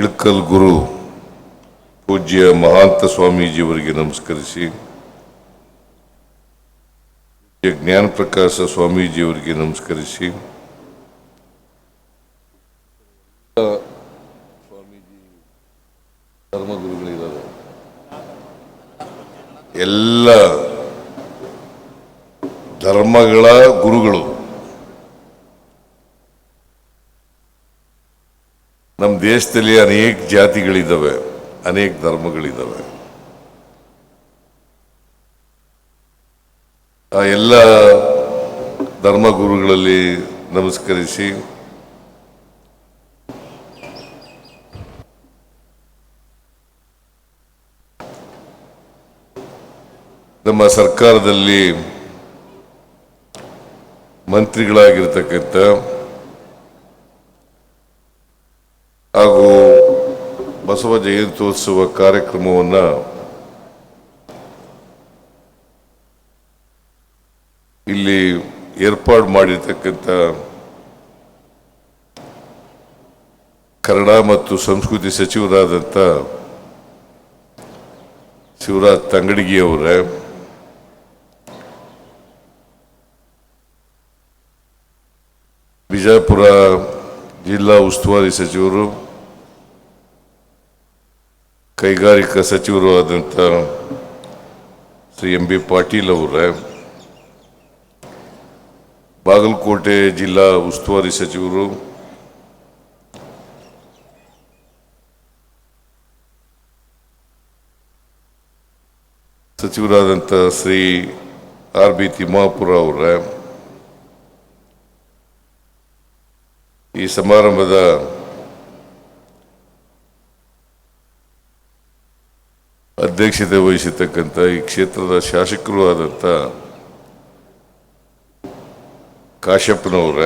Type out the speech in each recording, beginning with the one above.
ಇಳಕಲ್ ಗುರು ಪೂಜ್ಯ ಮಹಾಂತ ಸ್ವಾಮೀಜಿಯವರಿಗೆ ನಮಸ್ಕರಿಸಿ, ಪೂಜ್ಯ ಜ್ಞಾನ ಪ್ರಕಾಶ ಸ್ವಾಮೀಜಿಯವರಿಗೆ ನಮಸ್ಕರಿಸಿ, ಸ್ವಾಮೀಜಿ ಧರ್ಮಗುರುಗಳಿದ್ದಾರೆ. ಎಲ್ಲ ಧರ್ಮಗಳ ಗುರುಗಳು ನಮ್ಮ ದೇಶದಲ್ಲಿ ಅನೇಕ ಜಾತಿಗಳಿದ್ದಾವೆ ಅನೇಕ ಧರ್ಮಗಳಿದ್ದಾವೆ ಆ ಎಲ್ಲ ಧರ್ಮಗುರುಗಳಲ್ಲಿ ನಮಸ್ಕರಿಸಿ ನಮ್ಮ ಸರ್ಕಾರದಲ್ಲಿ ಮಂತ್ರಿಗಳಾಗಿರ್ತಕ್ಕಂಥ ಹಾಗೂ ಬಸವ ಜಯಂತ್ಯೋತ್ಸವ ಕಾರ್ಯಕ್ರಮವನ್ನು ಇಲ್ಲಿ ಏರ್ಪಾಡು ಮಾಡಿರ್ತಕ್ಕಂಥ ಕನ್ನಡ ಮತ್ತು ಸಂಸ್ಕೃತಿ ಸಚಿವರಾದಂಥ ಶಿವರಾಜ್ ತಂಗಡಗಿಯವರೇ ಬಿಜಾಪುರ ಜಿಲ್ಲಾ ಉಸ್ತುವಾರಿ ಸಚಿವರು ಕೈಗಾರಿಕಾ ಸಚಿವರು ಆದಂಥ ಶ್ರೀ ಎಂ ಬಿ ಪಾಟೀಲ್ ಅವರೇ, ಬಾಗಲಕೋಟೆ ಜಿಲ್ಲಾ ಉಸ್ತುವಾರಿ ಸಚಿವರು ಸಚಿವರಾದಂಥ ಶ್ರೀ ಆರ್ ಬಿ ತಿಮ್ಮಾಪುರ ಅವರೇ, ಈ ಸಮಾರಂಭದ ಅಧ್ಯಕ್ಷತೆ ವಹಿಸಿರ್ತಕ್ಕಂಥ ಈ ಕ್ಷೇತ್ರದ ಶಾಸಕರು ಆದಂಥ ಕಾಶ್ಯಪ್ಪನವರ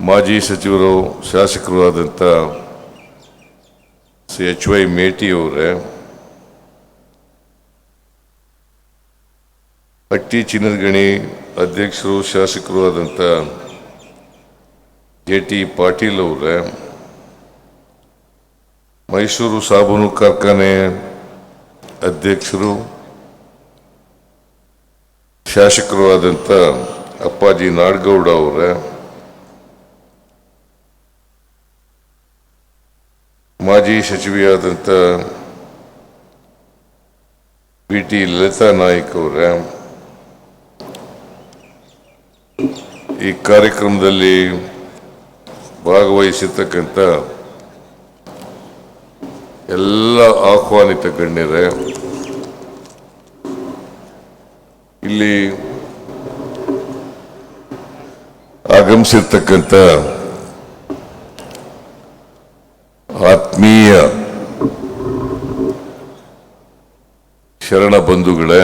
ಮಾಜಿ ಸಚಿವರು, ಶಾಸಕರು ಆದಂಥ ಸಿ ಎಚ್ ವೈ ಮೇಟಿ ಅವರೇ, ಹಟ್ಟಿ ಚಿನ್ನದಗಣಿ ಅಧ್ಯಕ್ಷರು, ಶಾಸಕರು ಆದಂಥ ಜೆ ಟಿ ಪಾಟೀಲ್ ಅವರೇ ಮೈಸೂರು ಸಾಬೂನು ಕಾರ್ಖಾನೆ ಅಧ್ಯಕ್ಷರು ಶಾಸಕರು ಆದಂಥ ಅಪ್ಪಾಜಿ ನಾಡಗೌಡ ಅವರ, ಮಾಜಿ ಸಚಿವೆಯಾದಂಥ ಬಿ ಟಿ ಲಲಿತಾ ನಾಯ್ಕ್ ಅವರ, ಈ ಕಾರ್ಯಕ್ರಮದಲ್ಲಿ ಭಾಗವಹಿಸಿರ್ತಕ್ಕಂಥ ಎಲ್ಲ ಆಹ್ವಾನಿತ ಗಣ್ಯರೇ ಇಲ್ಲಿ ಆಗಮಿಸಿರ್ತಕ್ಕಂಥ ಆತ್ಮೀಯ ಶರಣ ಬಂಧುಗಳೇ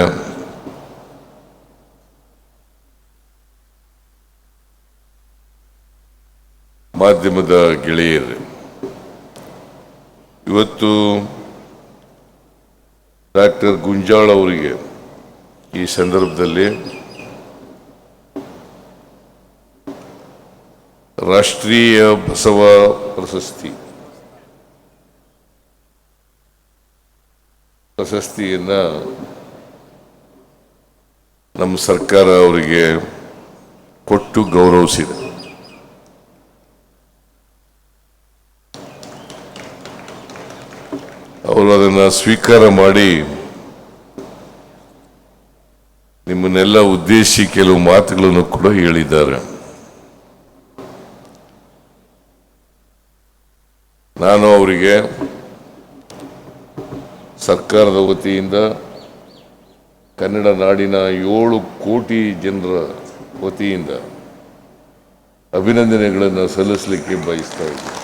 ಮಾಧ್ಯಮದ ಗೆಳೆಯರು ಇವತ್ತು ಡಾಕ್ಟರ್ ಗುಂಜಾಳ್ ಅವರಿಗೆ ಈ ಸಂದರ್ಭದಲ್ಲಿ ರಾಷ್ಟ್ರೀಯ ಬಸವ ಪ್ರಶಸ್ತಿ, ಪ್ರಶಸ್ತಿಯನ್ನ ನಮ್ಮ ಸರ್ಕಾರ ಅವರಿಗೆ ಕೊಟ್ಟು ಗೌರವಿಸಿದೆ. ಅವರು ಅದನ್ನು ಸ್ವೀಕಾರ ಮಾಡಿ ನಿಮ್ಮನ್ನೆಲ್ಲ ಉದ್ದೇಶಿಸಿ ಕೆಲವು ಮಾತುಗಳನ್ನು ಕೂಡ ಹೇಳಿದ್ದಾರೆ. ನಾನು ಅವರಿಗೆ ಸರ್ಕಾರದ ವತಿಯಿಂದ ಕನ್ನಡ ನಾಡಿನ ಏಳು ಕೋಟಿ ಜನರ ವತಿಯಿಂದ ಅಭಿನಂದನೆಗಳನ್ನು ಸಲ್ಲಿಸಲಿಕ್ಕೆ ಬಯಸ್ತಾ ಇದ್ದೀನಿ.